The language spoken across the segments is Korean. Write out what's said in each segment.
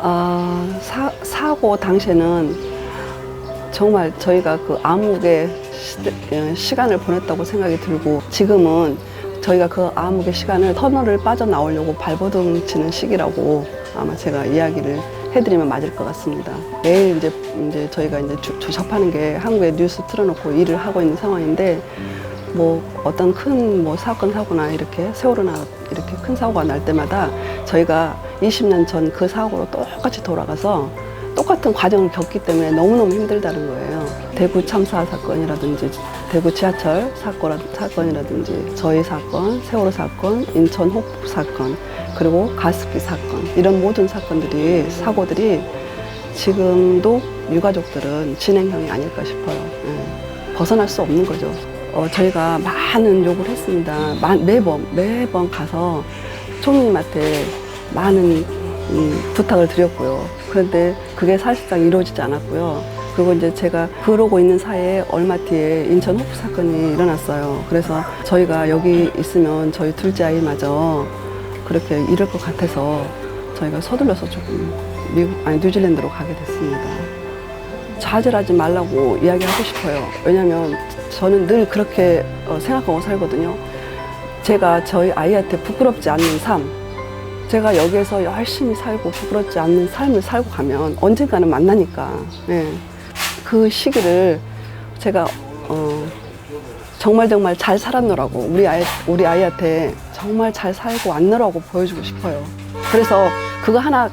아, 사, 사고 당시에는 정말 저희가 그 암흑의 시대- 어, 시간을 보냈다고 생각이 들고 지금은 저희가 그 암흑의 시간을 터널을 빠져나오려고 발버둥 치는 시기라고 아마 제가 이야기를 해드리면 맞을 것 같습니다. 매일 이제, 이제 저희가 이제 주- 조잡하는 게 한국의 뉴스 틀어놓고 일을 하고 있는 상황인데 뭐 어떤 큰 뭐 사건 사고나 이렇게 세월호나 이렇게 큰 사고가 날 때마다 저희가 20년 전 그 사고로 똑같이 돌아가서 똑같은 과정을 겪기 때문에 너무너무 힘들다는 거예요. 대구 참사 사건이라든지 대구 지하철 사건, 사건이라든지 저희 사건, 세월호 사건, 인천 호폭 사건, 그리고 가습기 사건 이런 모든 사건들이 사고들이 지금도 유가족들은 진행형이 아닐까 싶어요. 예. 벗어날 수 없는 거죠. 어, 저희가 많은 요구를 했습니다. 마- 매번 매번 가서 총리님한테 많은 음, 부탁을 드렸고요. 그런데 그게 사실상 이루어지지 않았고요. 그리고 이제 제가 그러고 있는 사이에 얼마 뒤에 인천 호프 사건이 일어났어요. 그래서 저희가 여기 있으면 저희 둘째 아이마저 그렇게 이럴 것 같아서 저희가 서둘러서 조금 미국 아니 뉴질랜드로 가게 됐습니다. 좌절하지 말라고 이야기하고 싶어요. 왜냐면 저는 늘 그렇게 어, 생각하고 살거든요. 제가 저희 아이한테 부끄럽지 않는 삶, 제가 여기에서 열심히 살고 부끄럽지 않는 삶을 살고 가면 언젠가는 만나니까. 예. 그 시기를 제가 어, 정말 정말 잘 살았노라고 우리 아이 우리 아이한테 정말 잘 살고 왔노라고 보여주고 싶어요. 그래서 그거 하나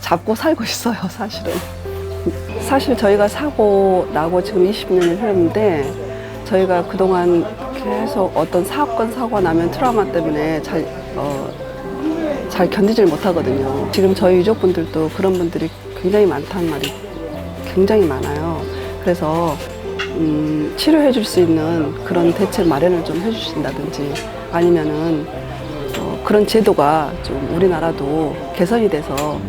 잡고 살고 있어요, 사실은. 사실 저희가 사고 나고 지금 20년이 흘렀는데 저희가 그동안 계속 어떤 사건 사고가 나면 트라우마 때문에 잘, 어, 잘 견디질 못하거든요. 지금 저희 유족분들도 그런 분들이 굉장히 많다는 말이 굉장히 많아요. 그래서 음, 치료해 줄 수 있는 그런 대책 마련을 좀 해주신다든지 아니면은 어, 그런 제도가 좀 우리나라도 개선이 돼서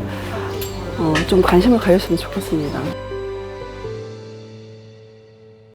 어, 좀 관심을 가졌으면 좋겠습니다.